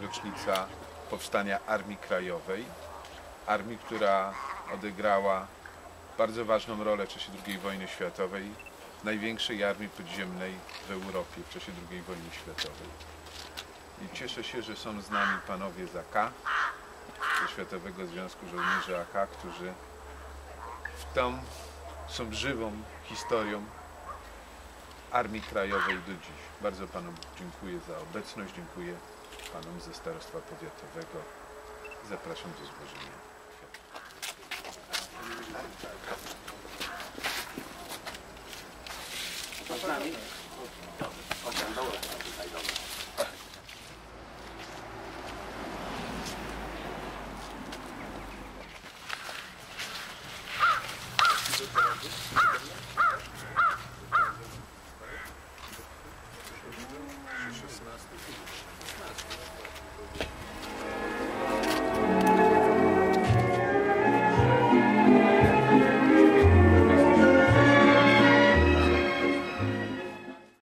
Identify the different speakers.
Speaker 1: rocznica powstania Armii Krajowej. Armii, która odegrała bardzo ważną rolę w czasie II wojny światowej, największej armii podziemnej w Europie w czasie II wojny światowej. I cieszę się, że są z nami panowie z AK, ze Światowego Związku Żołnierzy AK, którzy w tą są żywą historią Armii Krajowej do dziś. Bardzo Panom dziękuję za obecność, dziękuję Panom ze Starostwa Powiatowego. Zapraszam do złożenia.
Speaker 2: Z nami?